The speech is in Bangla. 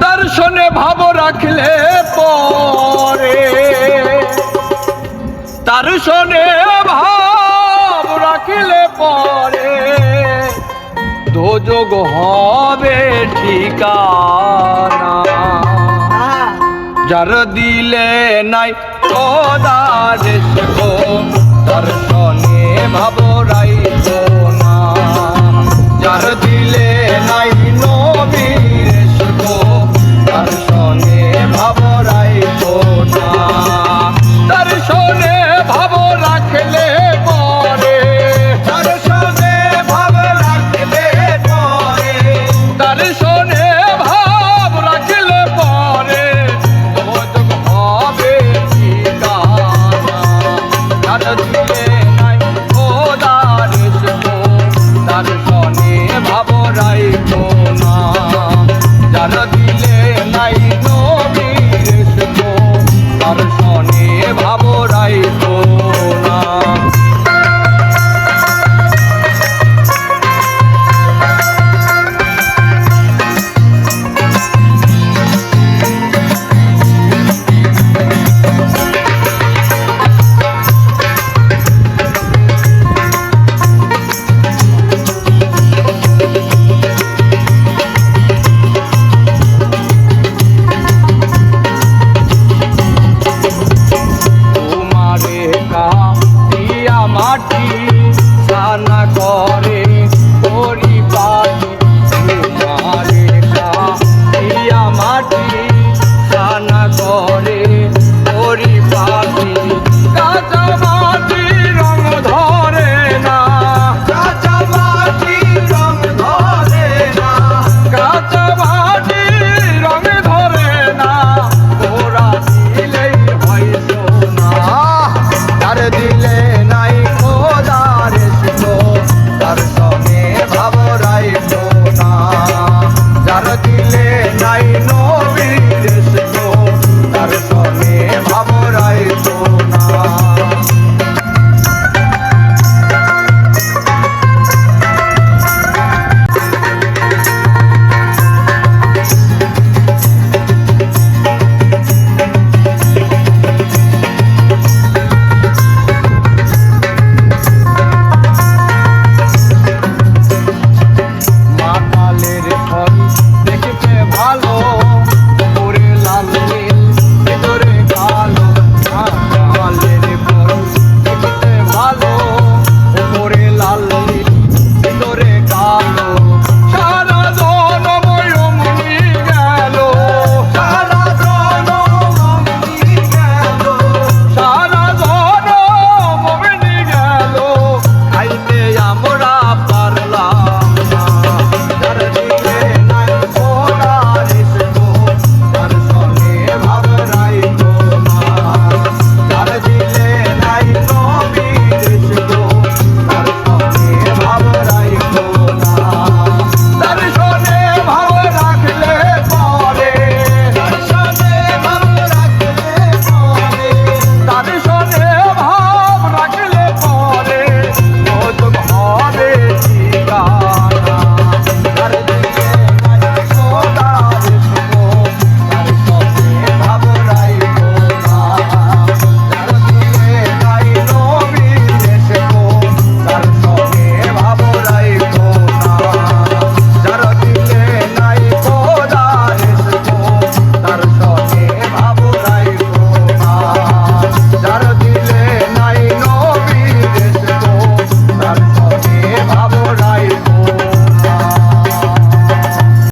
দর্শনে ভাব রাখলে পরে। তার শোনে ভাব রাখলে পরে। দোযোগ হবে ঠিকানা। যার দিলে নাই কদার দর্শনে ভাবরাই people নাই নবীর তার